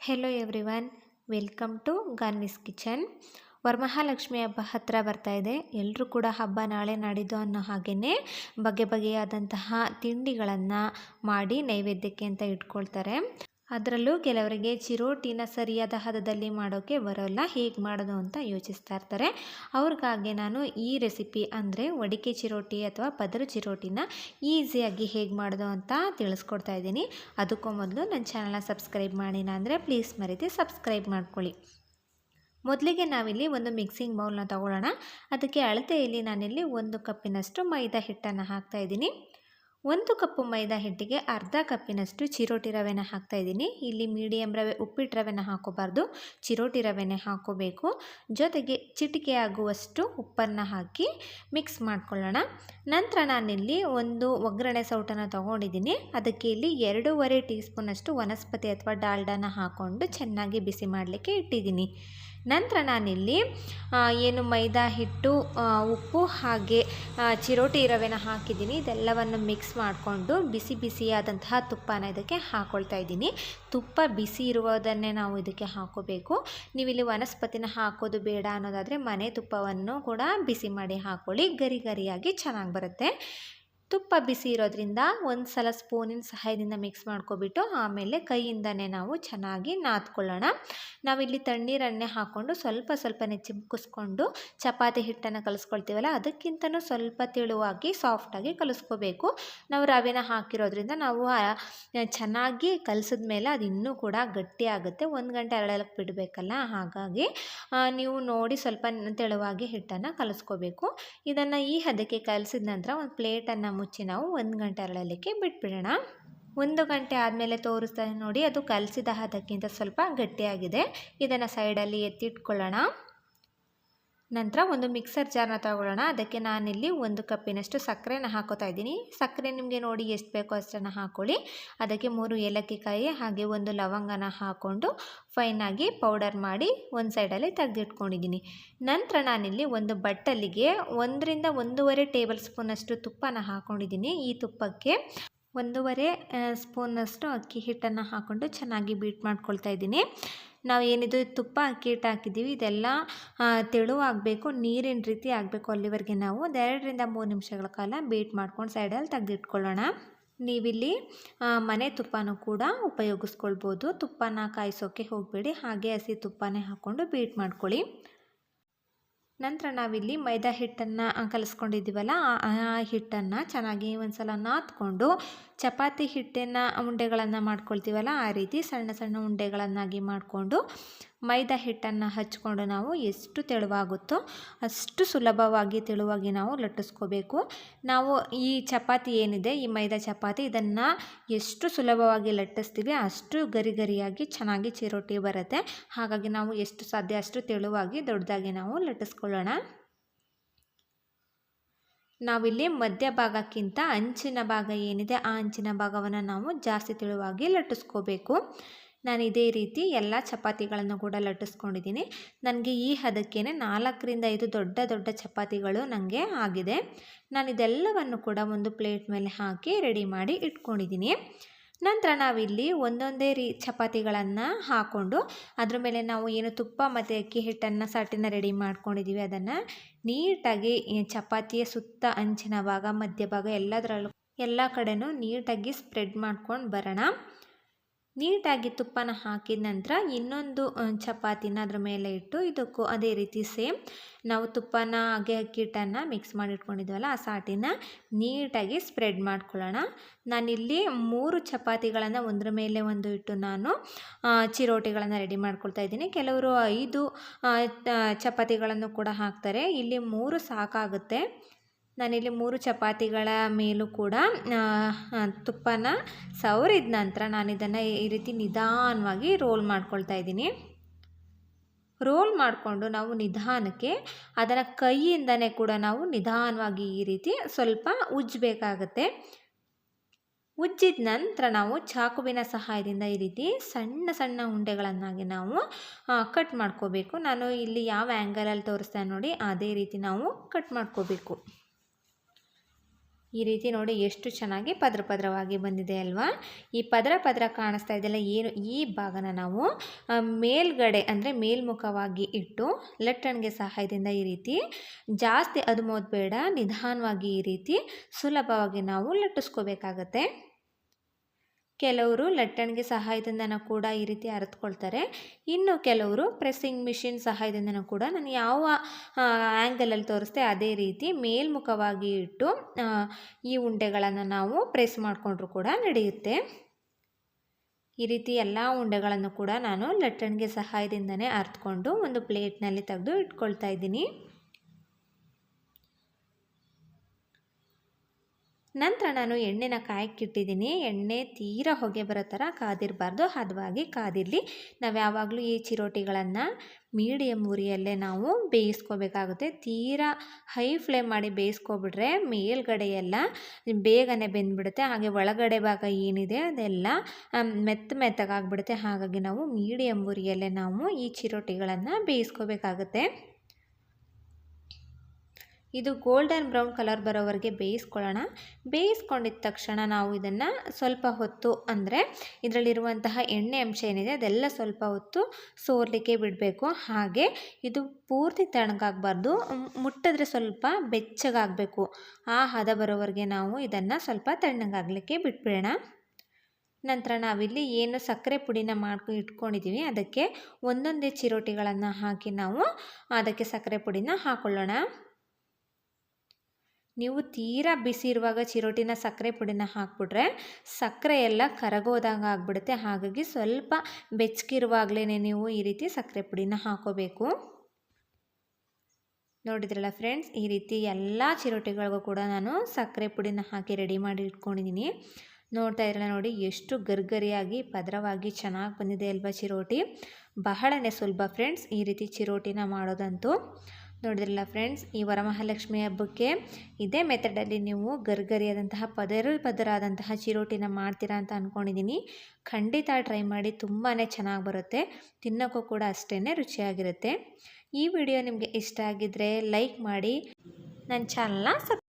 Hello everyone welcome to ಗಾನ್ವಿಸ್ kitchen Varamahalakshmi ಹಬ್ಬ ಹತ್ತಿರ ಬರ್ತಾ ಇದೆ. ಎಲ್ಲರೂ ಕೂಡ ಹಬ್ಬ ನಾಳೆ ನಾಡಿದ್ದು ಅನ್ನೋ ಹಾಗೆಯೇ ಬಗೆ ಬಗೆಯಾದಂತಹ ತಿಂಡಿಗಳನ್ನು ಮಾಡಿ ನೈವೇದ್ಯಕ್ಕೆ ಅಂತ ಇಟ್ಕೊಳ್ತಾರೆ. ಅದರಲ್ಲೂ ಕೆಲವರಿಗೆ ಚಿರೋಟಿನ ಸರಿಯಾದ ಹದದಲ್ಲಿ ಮಾಡೋಕ್ಕೆ ಬರೋಲ್ಲ, ಹೇಗೆ ಮಾಡೋದು ಅಂತ ಯೋಚಿಸ್ತಾ ಇರ್ತಾರೆ. ಅವ್ರಿಗಾಗಿ ನಾನು ಈ ರೆಸಿಪಿ ಅಂದರೆ ಒಡಿಕೆ ಚಿರೋಟಿ ಅಥವಾ ಪದರು ಚಿರೋಟಿನ ಈಸಿಯಾಗಿ ಹೇಗೆ ಮಾಡೋದು ಅಂತ ತಿಳಿಸ್ಕೊಡ್ತಾ ಇದ್ದೀನಿ. ಅದಕ್ಕೂ ಮೊದಲು ನನ್ನ ಚಾನಲ್ನ ಸಬ್ಸ್ಕ್ರೈಬ್ ಮಾಡಿಲ್ಲ ಅಂದರೆ ಪ್ಲೀಸ್ ಮರೀತಿ ಸಬ್ಸ್ಕ್ರೈಬ್ ಮಾಡ್ಕೊಳ್ಳಿ. ಮೊದಲಿಗೆ ನಾವಿಲ್ಲಿ ಒಂದು ಮಿಕ್ಸಿಂಗ್ ಬೌಲ್ನ ತಗೊಳ್ಳೋಣ. ಅದಕ್ಕೆ ಅಳತೆಯಲ್ಲಿ ನಾನಿಲ್ಲಿ ಒಂದು ಕಪ್ಪಿನಷ್ಟು ಮೈದಾ ಹಿಟ್ಟನ್ನು ಹಾಕ್ತಾಯಿದ್ದೀನಿ ಒಂದು ಕಪ್ಪು ಮೈದಾ ಹಿಟ್ಟಿಗೆ ಅರ್ಧ ಕಪ್ಪಿನಷ್ಟು ಚಿರೋಟಿ ರವೆನ ಹಾಕ್ತಾ ಇದ್ದೀನಿ. ಇಲ್ಲಿ ಮೀಡಿಯಮ್ ರವೆ, ಉಪ್ಪಿಟ್ಟು ರವೆನ ಹಾಕೋಬಾರ್ದು. ಚಿರೋಟಿ ರವೆನೇ ಹಾಕೋಬೇಕು. ಜೊತೆಗೆ ಚಿಟಿಕೆ ಆಗುವಷ್ಟು ಉಪ್ಪನ್ನು ಹಾಕಿ ಮಿಕ್ಸ್ ಮಾಡ್ಕೊಳ್ಳೋಣ. ನಂತರ ನಾನಿಲ್ಲಿ ಒಂದು ಒಗ್ಗರಣೆ ಸೌಟನ್ನು ತೊಗೊಂಡಿದ್ದೀನಿ. ಅದಕ್ಕೆ ಇಲ್ಲಿ ಎರಡೂವರೆ ಟೀ ಸ್ಪೂನಷ್ಟು ವನಸ್ಪತಿ ಅಥವಾ ಡಾಲ್ಡಾನ ಹಾಕ್ಕೊಂಡು ಚೆನ್ನಾಗಿ ಬಿಸಿ ಮಾಡಲಿಕ್ಕೆ ಇಟ್ಟಿದ್ದೀನಿ. ನಂತರ ನಾನಿಲ್ಲಿ ಏನು ಮೈದಾ ಹಿಟ್ಟು ಉಪ್ಪು ಹಾಗೆ ಚಿರೋಟಿ ರವೆನ ಹಾಕಿದ್ದೀನಿ. ಇದೆಲ್ಲವನ್ನು ಮಿಕ್ಸ್ ಮಾಡಿಕೊಂಡು ಬಿಸಿ ಬಿಸಿಯಾದಂತಹ ತುಪ್ಪನ ಇದಕ್ಕೆ ಹಾಕ್ಕೊಳ್ತಾ ಇದ್ದೀನಿ. ತುಪ್ಪ ಬಿಸಿ ಇರುವುದನ್ನೇ ನಾವು ಇದಕ್ಕೆ ಹಾಕೋಬೇಕು. ನೀವಿಲ್ಲಿ ವನಸ್ಪತಿನ ಹಾಕೋದು ಬೇಡ ಅನ್ನೋದಾದರೆ ಮನೆ ತುಪ್ಪವನ್ನು ಕೂಡ ಬಿಸಿ ಮಾಡಿ ಹಾಕ್ಕೊಳ್ಳಿ ಗರಿ ಗರಿಯಾಗಿ ಚೆನ್ನಾಗಿ ಬರುತ್ತೆ. ತುಪ್ಪ ಬಿಸಿ ಇರೋದ್ರಿಂದ ಒಂದು ಸಲ ಸ್ಪೂನಿನ ಸಹಾಯದಿಂದ ಮಿಕ್ಸ್ ಮಾಡ್ಕೊಬಿಟ್ಟು ಆಮೇಲೆ ಕೈಯಿಂದನೇ ನಾವು ಚೆನ್ನಾಗಿ ನಾದ್ಕೊಳ್ಳೋಣ. ನಾವಿಲ್ಲಿ ತಣ್ಣೀರನ್ನೇ ಹಾಕ್ಕೊಂಡು ಸ್ವಲ್ಪ ಸ್ವಲ್ಪನೇ ಚಿಮ್ಕಿಸ್ಕೊಂಡು ಚಪಾತಿ ಹಿಟ್ಟನ್ನು ಕಲಿಸ್ಕೊಳ್ತೀವಲ್ಲ ಅದಕ್ಕಿಂತನೂ ಸ್ವಲ್ಪ ತೆಳುವಾಗಿ ಸಾಫ್ಟಾಗಿ ಕಲಿಸ್ಕೋಬೇಕು. ನಾವು ರವೆನ ಹಾಕಿರೋದ್ರಿಂದ ನಾವು ಚೆನ್ನಾಗಿ ಕಲಿಸಿದ ಮೇಲೆ ಅದು ಇನ್ನೂ ಕೂಡ ಗಟ್ಟಿ ಆಗುತ್ತೆ. ಒಂದು ಗಂಟೆ ಅರಳಕ್ಕೆ ಬಿಡಬೇಕಲ್ಲ ಹಾಗಾಗಿ ನೀವು ನೋಡಿ ಸ್ವಲ್ಪ ತೆಳುವಾಗಿ ಹಿಟ್ಟನ್ನು ಕಲಿಸ್ಕೋಬೇಕು. ಇದನ್ನು ಈ ಹದಕ್ಕೆ ಕಲಿಸಿದ ನಂತರ ಒಂದು ಪ್ಲೇಟನ್ನು ಮುಚ್ಚಿ ನಾವು ಒಂದು ಗಂಟೆ ಅರಳಲಿಕ್ಕೆ ಬಿಟ್ಬಿಡೋಣ. ಒಂದು ಗಂಟೆ ಆದಮೇಲೆ ತೋರಿಸ್ತಾ ನೋಡಿ, ಅದು ಕಲಸಿದ ಹದಕ್ಕಿಂತ ಸ್ವಲ್ಪ ಗಟ್ಟಿಯಾಗಿದೆ. ಇದನ್ನು ಸೈಡಲ್ಲಿ ಎತ್ತಿಟ್ಕೊಳ್ಳೋಣ. ನಂತರ ಒಂದು ಮಿಕ್ಸರ್ ಜಾರ್ನ ತಗೊಳ್ಳೋಣ. ಅದಕ್ಕೆ ನಾನಿಲ್ಲಿ ಒಂದು ಕಪ್ಪಿನಷ್ಟು ಸಕ್ಕರೆನ ಹಾಕೋತಾ ಇದ್ದೀನಿ. ಸಕ್ಕರೆ ನಿಮಗೆ ನೋಡಿ ಎಷ್ಟು ಬೇಕೋ ಅಷ್ಟನ್ನು ಹಾಕ್ಕೊಳ್ಳಿ ಅದಕ್ಕೆ ಮೂರು ಏಲಕ್ಕಿಕಾಯಿ ಹಾಗೆ ಒಂದು ಲವಂಗನ ಹಾಕ್ಕೊಂಡು ಫೈನಾಗಿ ಪೌಡರ್ ಮಾಡಿ ಒಂದು ಸೈಡಲ್ಲಿ ತೆಗೆದಿಟ್ಕೊಂಡಿದ್ದೀನಿ. ನಂತರ ನಾನಿಲ್ಲಿ ಒಂದು ಬಟ್ಟಲಿಗೆ ಒಂದರಿಂದ ಒಂದೂವರೆ ಟೇಬಲ್ ಸ್ಪೂನಷ್ಟು ತುಪ್ಪನ ಹಾಕ್ಕೊಂಡಿದ್ದೀನಿ ಈ ತುಪ್ಪಕ್ಕೆ ಒಂದೂವರೆ ಸ್ಪೂನಷ್ಟು ಅಕ್ಕಿ ಹಿಟ್ಟನ್ನು ಹಾಕ್ಕೊಂಡು ಚೆನ್ನಾಗಿ ಬೀಟ್ ಮಾಡ್ಕೊಳ್ತಾ ಇದ್ದೀನಿ. ನಾವು ಏನಿದು ತುಪ್ಪ ಅಕ್ಕಿ ಹಿಟ್ಟು ಹಾಕಿದ್ದೀವಿ, ಇದೆಲ್ಲ ತೆಳುವಾಗಬೇಕು, ನೀರಿನ ರೀತಿ ಆಗಬೇಕು ಅಲ್ಲಿವರೆಗೆ ನಾವು. ಒಂದೆರಡರಿಂದ ಮೂರು ನಿಮಿಷಗಳ ಕಾಲ ಬೀಟ್ ಮಾಡ್ಕೊಂಡು ಸೈಡಲ್ಲಿ ತೆಗೆದಿಟ್ಕೊಳ್ಳೋಣ. ನೀವಿಲ್ಲಿ ಮನೆ ತುಪ್ಪನೂ ಕೂಡ ಉಪಯೋಗಿಸ್ಕೊಳ್ಬೋದು. ತುಪ್ಪನ ಕಾಯಿಸೋಕ್ಕೆ ಹೋಗಬೇಡಿ, ಹಾಗೆ ಹಸಿ ತುಪ್ಪನೇ ಹಾಕ್ಕೊಂಡು ಬೀಟ್ ಮಾಡ್ಕೊಳ್ಳಿ. ನಂತರ ನಾವಿಲ್ಲಿ ಮೈದಾ ಹಿಟ್ಟನ್ನು ಕಲಿಸ್ಕೊಂಡಿದ್ದೀವಲ್ಲ, ಆ ಹಿಟ್ಟನ್ನು ಚೆನ್ನಾಗಿ ಒಂದು ಸಲ ನಾದ್ಕೊಂಡು ಚಪಾತಿ ಹಿಟ್ಟನ್ನು ಉಂಡೆಗಳನ್ನು ಮಾಡ್ಕೊಳ್ತೀವಲ್ಲ, ಆ ರೀತಿ ಸಣ್ಣ ಸಣ್ಣ ಉಂಡೆಗಳನ್ನಾಗಿ ಮಾಡಿಕೊಂಡು ಮೈದಾ ಹಿಟ್ಟನ್ನು ಹಚ್ಕೊಂಡು ನಾವು ಎಷ್ಟು ತೆಳುವಾಗುತ್ತೋ ಅಷ್ಟು ಸುಲಭವಾಗಿ ತೆಳುವಾಗಿ ನಾವು ಲಟ್ಟಿಸ್ಕೋಬೇಕು. ನಾವು ಈ ಚಪಾತಿ ಏನಿದೆ, ಈ ಮೈದಾ ಚಪಾತಿ ಇದನ್ನು ಎಷ್ಟು ಸುಲಭವಾಗಿ ಲಟ್ಟಿಸ್ತೀವಿ ಅಷ್ಟು ಗರಿ ಗರಿಯಾಗಿ ಚೆನ್ನಾಗಿ ಚಿರೋಟಿ ಬರುತ್ತೆ. ಹಾಗಾಗಿ ನಾವು ಎಷ್ಟು ಸಾಧ್ಯ ಅಷ್ಟು ತೆಳುವಾಗಿ ದೊಡ್ಡದಾಗಿ ನಾವು ಲಟ್ಟಿಸ್ಕೊಳ್ಳೋಣ ನಾವಿಲ್ಲಿ ಮಧ್ಯಭಾಗಕ್ಕಿಂತ ಅಂಚಿನ ಭಾಗ ಏನಿದೆ ಆ ಅಂಚಿನ ಭಾಗವನ್ನು ನಾವು ಜಾಸ್ತಿ ತಿಳುವಾಗಿ ಲಟ್ಟಿಸ್ಕೋಬೇಕು. ನಾನು ಇದೇ ರೀತಿ ಎಲ್ಲ ಚಪಾತಿಗಳನ್ನು ಕೂಡ ಲಟ್ಟಿಸ್ಕೊಂಡಿದ್ದೀನಿ. ನನಗೆ ಈ ಹದಕ್ಕೇ ನಾಲ್ಕರಿಂದ ಐದು ದೊಡ್ಡ ದೊಡ್ಡ ಚಪಾತಿಗಳು ನನಗೆ ಆಗಿದೆ. ನಾನು ಇದೆಲ್ಲವನ್ನು ಕೂಡ ಒಂದು ಪ್ಲೇಟ್ ಮೇಲೆ ಹಾಕಿ ರೆಡಿ ಮಾಡಿ ಇಟ್ಕೊಂಡಿದ್ದೀನಿ. ನಂತರ ನಾವಿಲ್ಲಿ ಒಂದೊಂದೇ ರೀ ಚಪಾತಿಗಳನ್ನು ಹಾಕ್ಕೊಂಡು ಅದ್ರ ಮೇಲೆ ನಾವು ಏನು ತುಪ್ಪ ಮತ್ತು ಅಕ್ಕಿ ಹಿಟ್ಟನ್ನು ಸಟ್ಟಿನ ರೆಡಿ ಮಾಡ್ಕೊಂಡಿದ್ದೀವಿ ಅದನ್ನು ನೀಟಾಗಿ ಚಪಾತಿಯ ಸುತ್ತ ಅಂಚಿನ ಭಾಗ ಮಧ್ಯಭಾಗ ಎಲ್ಲದರಲ್ಲೂ ಎಲ್ಲ ಕಡೆಯೂ ನೀಟಾಗಿ ಸ್ಪ್ರೆಡ್ ಮಾಡ್ಕೊಂಡು ಬರೋಣ. ನೀಟಾಗಿ ತುಪ್ಪನ ಹಾಕಿದ ನಂತರ ಇನ್ನೊಂದು ಚಪಾತಿನ ಅದ್ರ ಮೇಲೆ ಇಟ್ಟು ಇದಕ್ಕೂ ಅದೇ ರೀತಿ ಸೇಮ್ ನಾವು ತುಪ್ಪನ ಹಾಗೆ ಅಕ್ಕಿಟ್ಟನ್ನು ಮಿಕ್ಸ್ ಮಾಡಿ ಇಟ್ಕೊಂಡಿದ್ವಲ್ಲ ಆ ಸಾಟಿನ ನೀಟಾಗಿ ಸ್ಪ್ರೆಡ್ ಮಾಡ್ಕೊಳ್ಳೋಣ. ನಾನಿಲ್ಲಿ ಮೂರು ಚಪಾತಿಗಳನ್ನು ಒಂದರ ಮೇಲೆ ಒಂದು ಇಟ್ಟು ನಾನು ಚಿರೋಟಿಗಳನ್ನು ರೆಡಿ ಮಾಡ್ಕೊಳ್ತಾ ಇದ್ದೀನಿ. ಕೆಲವರು ಐದು ಚಪಾತಿಗಳನ್ನು ಕೂಡ ಹಾಕ್ತಾರೆ. ಇಲ್ಲಿ ಮೂರು ಸಾಕಾಗುತ್ತೆ. ನಾನಿಲ್ಲಿ ಮೂರು ಚಪಾತಿಗಳ ಮೇಲೂ ಕೂಡ ತುಪ್ಪನ ಸವರಿದ ನಂತರ ನಾನು ಇದನ್ನು ಈ ರೀತಿ ನಿಧಾನವಾಗಿ ರೋಲ್ ಮಾಡ್ಕೊಳ್ತಾ ಇದ್ದೀನಿ. ರೋಲ್ ಮಾಡಿಕೊಂಡು ನಾವು ನಿಧಾನಕ್ಕೆ ಅದನ್ನು ಕೈಯಿಂದನೇ ಕೂಡ ನಾವು ನಿಧಾನವಾಗಿ ಈ ರೀತಿ ಸ್ವಲ್ಪ ಉಜ್ಜಬೇಕಾಗತ್ತೆ. ಉಜ್ಜಿದ ನಂತರ ನಾವು ಚಾಕುವಿನ ಸಹಾಯದಿಂದ ಈ ರೀತಿ ಸಣ್ಣ ಸಣ್ಣ ಉಂಡೆಗಳನ್ನಾಗಿ ನಾವು ಕಟ್ ಮಾಡ್ಕೋಬೇಕು. ನಾನು ಇಲ್ಲಿ ಯಾವ ಆ್ಯಂಗಲಲ್ಲಿ ತೋರಿಸ್ತಾ ನೋಡಿ, ಅದೇ ರೀತಿ ನಾವು ಕಟ್ ಮಾಡ್ಕೋಬೇಕು. ಈ ರೀತಿ ನೋಡಿ ಎಷ್ಟು ಚೆನ್ನಾಗಿ ಪದ್ರ ಪದ್ರವಾಗಿ ಬಂದಿದೆ ಅಲ್ವಾ? ಈ ಪದರ ಪದರ ಕಾಣಿಸ್ತಾ ಇದೆಯಲ್ಲ, ಏನು ಈ ಭಾಗನ ನಾವು ಮೇಲ್ಗಡೆ ಅಂದರೆ ಮೇಲ್ಮುಖವಾಗಿ ಇಟ್ಟು ಲಟ್ಟಣಿಗೆ ಸಹಾಯದಿಂದ ಈ ರೀತಿ ಜಾಸ್ತಿ ಅದು ಬೇಡ, ನಿಧಾನವಾಗಿ ಈ ರೀತಿ ಸುಲಭವಾಗಿ ನಾವು ಲಟ್ಟಿಸ್ಕೋಬೇಕಾಗತ್ತೆ. ಕೆಲವರು ಲಟ್ಟಣಿಗೆ ಸಹಾಯದಿಂದನೂ ಕೂಡ ಈ ರೀತಿ ಅರೆತ್ಕೊಳ್ತಾರೆ. ಇನ್ನು ಕೆಲವರು ಪ್ರೆಸ್ಸಿಂಗ್ ಮಿಷಿನ್ ಸಹಾಯದಿಂದನೂ ಕೂಡ ನಾನು ಯಾವ ಆ್ಯಂಗಲಲ್ಲಿ ತೋರಿಸ್ತೆ ಅದೇ ರೀತಿ ಮೇಲ್ಮುಖವಾಗಿ ಇಟ್ಟು ಈ ಉಂಡೆಗಳನ್ನು ನಾವು ಪ್ರೆಸ್ ಮಾಡಿಕೊಂಡ್ರು ಕೂಡ ನಡೆಯುತ್ತೆ. ಈ ರೀತಿ ಎಲ್ಲ ಉಂಡೆಗಳನ್ನು ಕೂಡ ನಾನು ಲಟ್ಟಣಿಗೆ ಸಹಾಯದಿಂದನೇ ಅರ್ತ್ಕೊಂಡು ಒಂದು ಪ್ಲೇಟ್ನಲ್ಲಿ ತೆಗೆದು ಇಟ್ಕೊಳ್ತಾ ಇದ್ದೀನಿ. ನಂತರ ನಾನು ಎಣ್ಣೆನ ಕಾಯಕ್ಕಿಟ್ಟಿದ್ದೀನಿ. ಎಣ್ಣೆ ತೀರ ಹೊಗೆ ಬರೋ ಥರ ಕಾದಿರಬಾರ್ದು. ಹದವಾಗಿ ಕಾದಿರಲಿ. ನಾವು ಯಾವಾಗಲೂ ಈ ಚಿರೋಟಿಗಳನ್ನು ಮೀಡಿಯಮ್ ಉರಿಯಲ್ಲೇ ನಾವು ಬೇಯಿಸ್ಕೋಬೇಕಾಗುತ್ತೆ. ತೀರಾ ಹೈ ಫ್ಲೇಮ್ ಮಾಡಿ ಬೇಯಿಸ್ಕೊಬಿಟ್ರೆ ಮೇಲ್ಗಡೆ ಎಲ್ಲ ಬೇಗನೆ ಬೆಂದ್ಬಿಡುತ್ತೆ. ಹಾಗೆ ಒಳಗಡೆ ಭಾಗ ಏನಿದೆ ಅದೆಲ್ಲ ಮೆತ್ತ ಮೆತ್ತಗಾಗ್ಬಿಡುತ್ತೆ. ಹಾಗಾಗಿ ನಾವು ಮೀಡಿಯಮ್ ಉರಿಯಲ್ಲೇ ನಾವು ಈ ಚಿರೋಟಿಗಳನ್ನು ಬೇಯಿಸ್ಕೋಬೇಕಾಗುತ್ತೆ. ಇದು ಗೋಲ್ಡನ್ ಬ್ರೌನ್ ಕಲರ್ ಬರೋವರೆಗೆ ಬೇಯಿಸ್ಕೊಳ್ಳೋಣ. ಬೇಯಿಸ್ಕೊಂಡಿದ್ದ ತಕ್ಷಣ ನಾವು ಇದನ್ನು ಸ್ವಲ್ಪ ಹೊತ್ತು ಅಂದರೆ ಇದರಲ್ಲಿರುವಂತಹ ಎಣ್ಣೆ ಅಂಶ ಏನಿದೆ ಅದೆಲ್ಲ ಸ್ವಲ್ಪ ಹೊತ್ತು ಸೋರ್ಲಿಕ್ಕೆ ಬಿಡಬೇಕು. ಹಾಗೆ ಇದು ಪೂರ್ತಿ ತಣ್ಣಗಾಗಬಾರ್ದು. ಮುಟ್ಟಿದ್ರೆ ಸ್ವಲ್ಪ ಬೆಚ್ಚಗಾಗಬೇಕು. ಆ ಹದ ಬರೋವರೆಗೆ ನಾವು ಇದನ್ನು ಸ್ವಲ್ಪ ತಣ್ಣಗಾಗಲಿಕ್ಕೆ ಬಿಟ್ಬಿಡೋಣ. ನಂತರ ನಾವಿಲ್ಲಿ ಏನು ಸಕ್ಕರೆ ಪುಡಿನ ಮಾಡ್ಕೊ ಇಟ್ಕೊಂಡಿದ್ದೀವಿ ಅದಕ್ಕೆ ಒಂದೊಂದೇ ಚಿರೋಟಿಗಳನ್ನು ಹಾಕಿ ನಾವು ಅದಕ್ಕೆ ಸಕ್ಕರೆ ಪುಡಿನ ಹಾಕೊಳ್ಳೋಣ. ನೀವು ತೀರಾ ಬಿಸಿ ಇರುವಾಗ ಚಿರೋಟಿನ ಸಕ್ಕರೆ ಪುಡಿನ ಹಾಕ್ಬಿಟ್ರೆ ಸಕ್ಕರೆ ಎಲ್ಲ ಕರಗೋದಂಗೆ ಆಗಿಬಿಡುತ್ತೆ. ಹಾಗಾಗಿ ಸ್ವಲ್ಪ ಬೆಚ್ಚಗಿರುವಾಗಲೇ ನೀವು ಈ ರೀತಿ ಸಕ್ಕರೆ ಪುಡಿನ ಹಾಕೋಬೇಕು. ನೋಡಿದ್ರಲ್ಲ ಫ್ರೆಂಡ್ಸ್, ಈ ರೀತಿ ಎಲ್ಲ ಚಿರೋಟಿಗಳಿಗೂ ಕೂಡ ನಾನು ಸಕ್ಕರೆ ಪುಡಿನ ಹಾಕಿ ರೆಡಿ ಮಾಡಿ ಇಟ್ಕೊಂಡಿದ್ದೀನಿ. ನೋಡ್ತಾ ಇರಲ್ಲ ನೋಡಿ, ಎಷ್ಟು ಗರ್ಗರಿಯಾಗಿ ಪದರವಾಗಿ ಚೆನ್ನಾಗಿ ಬಂದಿದೆ ಅಲ್ವಾ ಚಿರೋಟಿ. ಬಹಳನೇ ಸುಲಭ ಫ್ರೆಂಡ್ಸ್, ಈ ರೀತಿ ಚಿರೋಟಿನ ಮಾಡೋದಂತೂ. ನೋಡಿದ್ರಲ್ಲ ಫ್ರೆಂಡ್ಸ್ ಈ ವರಮಹಾಲಕ್ಷ್ಮಿ ಹಬ್ಬಕ್ಕೆ ಇದೇ ಮೆಥಡಲ್ಲಿ ನೀವು ಗರ್ಗರಿಯಾದಂತಹ ಪದರ ಪದರಾದಂತಹ ಚಿರೋಟಿನ ಮಾಡ್ತೀರಾ ಅಂತ ಅಂದ್ಕೊಂಡಿದ್ದೀನಿ ಖಂಡಿತ ಟ್ರೈ ಮಾಡಿ ತುಂಬಾ ಚೆನ್ನಾಗಿ ಬರುತ್ತೆ. ತಿನ್ನೋಕ್ಕೂ ಕೂಡ ಅಷ್ಟೇ ರುಚಿಯಾಗಿರುತ್ತೆ. ಈ ವಿಡಿಯೋ ನಿಮಗೆ ಇಷ್ಟ ಆಗಿದ್ದರೆ ಲೈಕ್ ಮಾಡಿ. ನನ್ನ ಚಾನಲ್ನ ಸಬ್